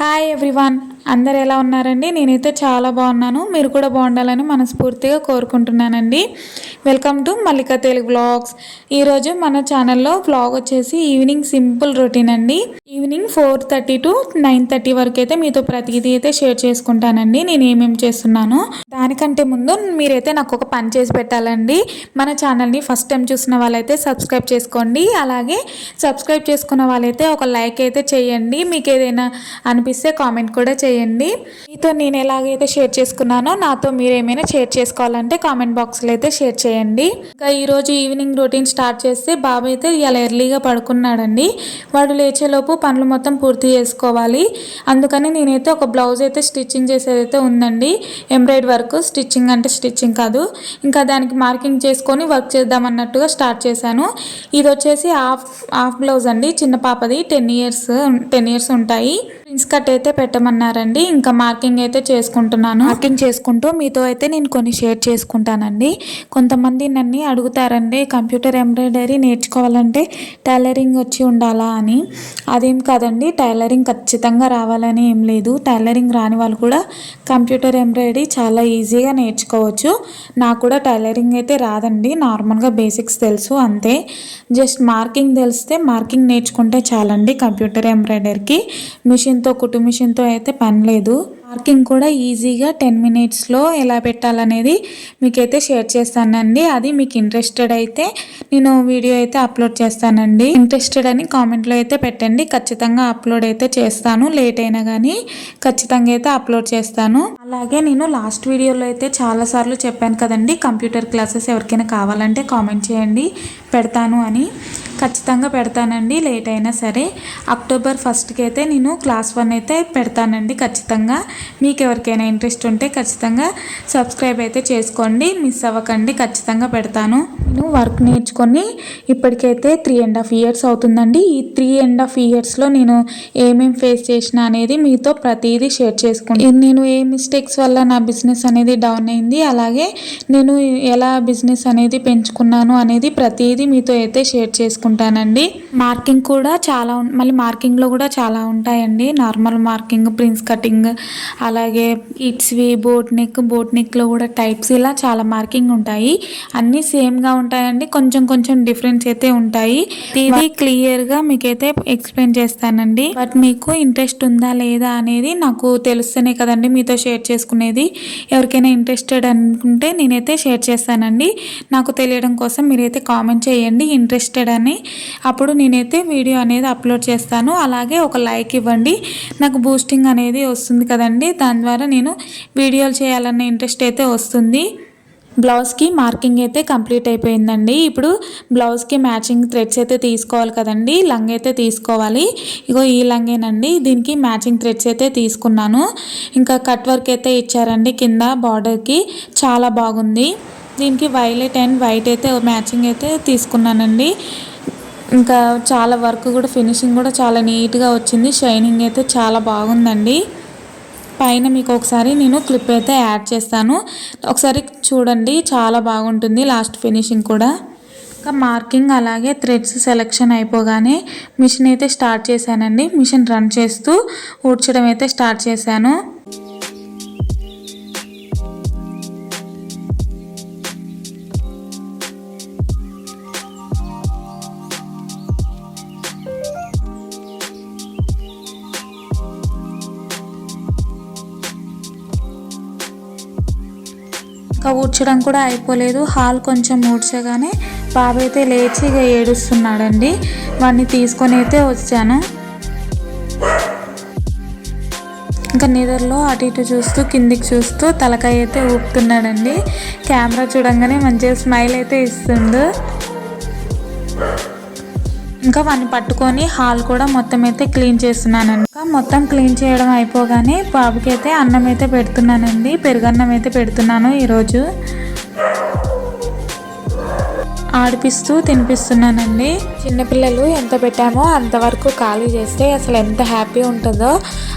Hi everyone. అందరు ఎలా ఉన్నారండి? నేనైతే చాలా బాగున్నాను. మీరు కూడా బాగుండాలని మనస్ఫూర్తిగా కోరుకుంటున్నానండి. Welcome to Mallika Telugu vlogs ఈరోజు మన ఛానల్లో వ్లాగ్ వచ్చేసి ఈవినింగ్ సింపుల్ రొటీన్ అండి. Evening four thirty to nine thirty వరకు అయితే మీతో ప్రతిదీ అయితే షేర్ చేసుకుంటానండి. నేను ఏమేమి చేస్తున్నాను? దానికంటే ముందు మీరైతే నాకు ఒక పని చేసి పెట్టాలండి. మన ఛానల్ని ఫస్ట్ టైం చూసిన వాళ్ళైతే సబ్స్క్రైబ్ చేసుకోండి. అలాగే సబ్స్క్రైబ్ చేసుకున్న వాళ్ళైతే ఒక లైక్ అయితే చేయండి. మీకు ఏదైనా అనిపిస్తే కామెంట్ కూడా చేయండి. మీతో నేను ఎలాగైతే షేర్ చేసుకున్నానో నాతో మీరు ఏమైనా షేర్ చేసుకోవాలంటే కామెంట్ బాక్స్లో అయితే షేర్ చేయండి. ఇంకా ఈరోజు ఈవినింగ్ రొటీన్ స్టార్ట్ చేస్తే బాబు అయితే ఇలా ఎర్లీగా పడుకున్నాడండి. వాడు లేచేలోపు పనులు మొత్తం పూర్తి చేసుకోవాలి. అందుకని నేనైతే ఒక బ్లౌజ్ అయితే స్టిచ్చింగ్ చేసేది అయితే ఉందండి. ఎంబ్రాయిడ్ వర్క్ స్టిచ్చింగ్ అంటే స్టిచ్చింగ్ కాదు. ఇంకా దానికి మార్కింగ్ చేసుకొని వర్క్ చేద్దామన్నట్టుగా స్టార్ట్ చేశాను. ఇది వచ్చేసి హాఫ్ హాఫ్ బ్లౌజ్ అండి. చిన్న పాపది టెన్ ఇయర్స్ టెన్ ఇయర్స్ ఉంటాయి. ప్రిన్స్ కట్ అయితే పెట్టమన్నారండి. ఇంకా మార్కింగ్ అయితే చేసుకుంటున్నాను. మార్కింగ్ చేసుకుంటూ మీతో అయితే నేను కొన్ని షేర్ చేసుకుంటానండి. కొంతమంది నన్ను అడుగుతారండి కంప్యూటర్ ఎంబ్రాయిడరీ నేర్చుకోవాలంటే టైలరింగ్ వచ్చి ఉండాలా? అని. అదేం కాదండి టైలరింగ్ ఖచ్చితంగా రావాలని ఏం లేదు. టైలరింగ్ రాని వాళ్ళు కూడా కంప్యూటర్ ఎంబ్రాయిడరీ చాలా ఈజీగా నేర్చుకోవచ్చు. నాకు కూడా టైలరింగ్ అయితే రాదండి. నార్మల్గా బేసిక్స్ తెలుసు అంతే. జస్ట్ మార్కింగ్ తెలిస్తే మార్కింగ్ నేర్చుకుంటే చాలండి కంప్యూటర్ ఎంబ్రాయిడరీకి మిషన్ కుట్టు మిషన్తో అయితే పని లేదు. మార్కింగ్ కూడా ఈజీగా టెన్ మినిట్స్లో ఎలా పెట్టాలనేది మీకైతే షేర్ చేస్తానండి. అది మీకు ఇంట్రెస్టెడ్ అయితే నేను వీడియో అయితే అప్లోడ్ చేస్తానండి. ఇంట్రెస్టెడ్ అని కామెంట్లో అయితే పెట్టండి. ఖచ్చితంగా అప్లోడ్ అయితే చేస్తాను. లేట్ అయినా కానీ ఖచ్చితంగా అయితే అప్లోడ్ చేస్తాను. అలాగే నేను లాస్ట్ వీడియోలో అయితే చాలాసార్లు చెప్పాను కదండి కంప్యూటర్ క్లాసెస్ ఎవరికైనా కావాలంటే కామెంట్ చేయండి. పెడతాను అని. ఖచ్చితంగా పెడతానండి. లేట్ అయినా సరే. అక్టోబర్ ఫస్ట్కి అయితే నేను క్లాస్ వన్ అయితే పెడతానండి ఖచ్చితంగా. మీకు ఎవరికైనా ఇంట్రెస్ట్ ఉంటే ఖచ్చితంగా సబ్స్క్రైబ్ అయితే చేసుకోండి. మిస్ అవ్వకండి. ఖచ్చితంగా పెడతాను. నేను వర్క్ నేర్చుకొని ఇప్పటికైతే త్రీ అండ్ హాఫ్ ఇయర్స్ అవుతుందండి. ఈ త్రీ అండ్ హాఫ్ ఇయర్స్లో నేను ఏమేమి ఫేస్ చేసిన అనేది మీతో ప్రతిదీ షేర్ చేసుకుంటాను నేను ఏ మిస్టేక్స్ వల్ల నా బిజినెస్ అనేది డౌన్ అయింది అలాగే నేను ఎలా బిజినెస్ అనేది పెంచుకున్నాను అనేది ప్రతిదీ మీతో అయితే షేర్ చేసుకుంటానండి. మార్కింగ్ కూడా చాలా మళ్ళీ మార్కింగ్లో కూడా చాలా ఉంటాయండి. నార్మల్ మార్కింగ్ ప్రిన్స్ కటింగ్ అలాగే ఇట్స్వి బోట్ నెక్ బోట్ నెక్లో కూడా టైప్స్ ఇలా చాలా మార్కింగ్ ఉంటాయి. అన్నీ సేమ్గా ఉంటాయండి. కొంచెం కొంచెం డిఫరెన్స్ అయితే ఉంటాయి. ఇది క్లియర్గా మీకైతే ఎక్స్ప్లెయిన్ చేస్తానండి. బట్ మీకు ఇంట్రెస్ట్ ఉందా లేదా అనేది నాకు తెలుస్తేనే కదండి మీతో షేర్ చేసుకునేది. ఎవరికైనా ఇంట్రెస్టెడ్ అనుకుంటే నేనైతే షేర్ చేస్తానండి. నాకు తెలియడం కోసం మీరైతే కామెంట్ చేయండి ఇంట్రెస్టెడ్ అని. అప్పుడు నేనైతే వీడియో అనేది అప్లోడ్ చేస్తాను. అలాగే ఒక లైక్ ఇవ్వండి. నాకు బూస్టింగ్ అనేది వస్తుంది కదండి. దాని ద్వారా నేను వీడియోలు చేయాలన్న ఇంట్రెస్ట్ అయితే వస్తుంది. బ్లౌజ్కి మార్కింగ్ అయితే కంప్లీట్ అయిపోయిందండి. ఇప్పుడు బ్లౌజ్కి మ్యాచింగ్ థ్రెడ్స్ అయితే తీసుకోవాలి కదండి. లంగ్ అయితే తీసుకోవాలి. ఇగో ఈ లంగేనండి. దీనికి మ్యాచింగ్ థ్రెడ్స్ అయితే తీసుకున్నాను. ఇంకా కట్ వర్క్ అయితే ఇచ్చారండి కింద బార్డర్కి. చాలా బాగుంది. దీనికి వైలెట్ అండ్ వైట్ అయితే మ్యాచింగ్ అయితే తీసుకున్నానండి. ఇంకా చాలా వర్క్ కూడా ఫినిషింగ్ కూడా చాలా నీట్గా వచ్చింది. షైనింగ్ అయితే చాలా బాగుందండి. పైన మీకు ఒకసారి నేను క్లిప్ అయితే యాడ్ చేస్తాను. ఒకసారి చూడండి చాలా బాగుంటుంది లాస్ట్ ఫినిషింగ్ కూడా. ఇంకా మార్కింగ్ అలాగే థ్రెడ్స్ సెలెక్షన్ అయిపోగానే మిషన్ అయితే స్టార్ట్ చేశానండి. మిషన్ రన్ చేస్తూ ఊడ్చడం అయితే స్టార్ట్ చేశాను. ఊడ్చడం కూడా అయిపోలేదు. హాల్ కొంచెం ఊడ్చగానే బాబు అయితే లేచి ఇక ఏడుస్తున్నాడండి. వాడిని తీసుకొని అయితే వచ్చాను. ఇంకా నిద్రలో అటు ఇటు చూస్తూ కిందికి చూస్తూ తలకాయ అయితే ఊపుతున్నాడండి. కెమెరా చూడంగానే మంచిగా స్మైల్ అయితే ఇస్తుండు ఇంకా వాడిని పట్టుకొని హాల్ కూడా మొత్తం అయితే క్లీన్ చేస్తున్నానండి. మొత్తం క్లీన్ చేయడం అయిపోగానే బాబుకి అయితే అన్నం అయితే పెడుతున్నానండి. పెరుగన్నం అయితే పెడుతున్నాను ఈరోజు. ఆడిపిస్తూ తినిపిస్తున్నానండి. చిన్నపిల్లలు ఎంత పెట్టామో అంతవరకు ఖాళీ చేస్తే అసలు ఎంత హ్యాపీ ఉంటుందో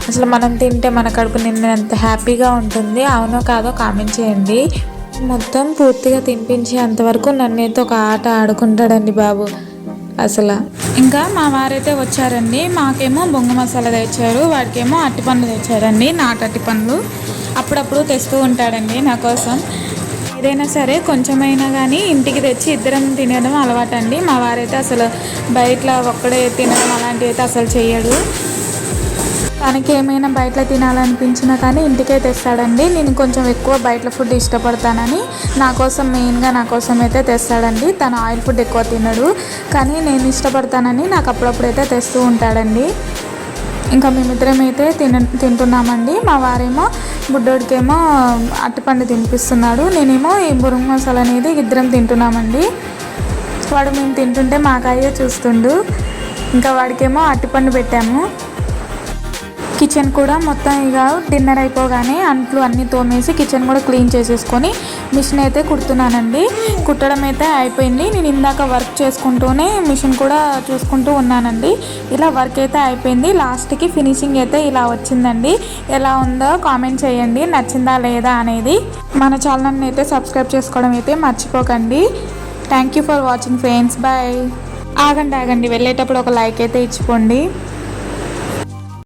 అసలు మనం తింటే మన కడుపు నిన్న ఎంత హ్యాపీగా ఉంటుంది అవునో కాదో కామెంట్ చేయండి. మొత్తం పూర్తిగా తినిపించి అంతవరకు నన్ను నన్నైతే ఒక ఆట ఆడుకుంటాడండి బాబు. అసలు. ఇంకా మా వారైతే వచ్చారండి మాకేమో బొంగ మసాలా తెచ్చారు వాడికేమో అట్టిపండ్లు తెచ్చారండి నాటు అట్టిపండ్లు అప్పుడప్పుడు తెస్తూ ఉంటాడండి నా కోసం. ఏదైనా సరే కొంచెమైనా కానీ ఇంటికి తెచ్చి ఇద్దరం తినడం అలవాటండి. మా వారైతే అసలు బయట ఒక్కడే తినడం అలాంటివి అయితే అసలు చేయడు తనకి ఏమైనా బయట తినాలనిపించినా కానీ ఇంటికే తెస్తాడండి. నేను కొంచెం ఎక్కువ బయట ఫుడ్ ఇష్టపడతానని నా కోసం మెయిన్గా నా కోసం అయితే తెస్తాడండి. తను ఆయిల్ ఫుడ్ ఎక్కువ తినడు. కానీ నేను ఇష్టపడతానని నాకు అప్పుడప్పుడు అయితే తెస్తూ ఉంటాడండి. ఇంకా మేమిద్దరం అయితే తిన తింటున్నామండి. మా వారేమో బుడ్డోడికేమో అట్టిపండు తినిపిస్తున్నాడు. నేనేమో ఈ బురుగు మసాలా అనేది ఇద్దరం తింటున్నామండి. వాడు మేము తింటుంటే మాకాయే చూస్తుండు. ఇంకా వాడికేమో అట్టిపండు పెట్టాము. కిచెన్ కూడా మొత్తం ఇక డిన్నర్ అయిపోగానే అంట్లు అన్నీ తోమేసి కిచెన్ కూడా క్లీన్ చేసేసుకొని మిషన్ అయితే కుడుతున్నానండి. కుట్టడం అయితే అయిపోయింది. నేను ఇందాక వర్క్ చేసుకుంటూనే మిషన్ కూడా చూసుకుంటూ ఉన్నానండి. ఇలా వర్క్ అయితే అయిపోయింది. లాస్ట్కి ఫినిషింగ్ అయితే ఇలా వచ్చిందండి. ఎలా ఉందో కామెంట్ చేయండి. నచ్చిందా లేదా అనేది మన ఛానల్ని అయితే సబ్స్క్రైబ్ చేసుకోవడం అయితే మర్చిపోకండి. Thank you for watching friends bye ఆగండి ఆగండి. వెళ్ళేటప్పుడు ఒక లైక్ అయితే ఇచ్చిపోండి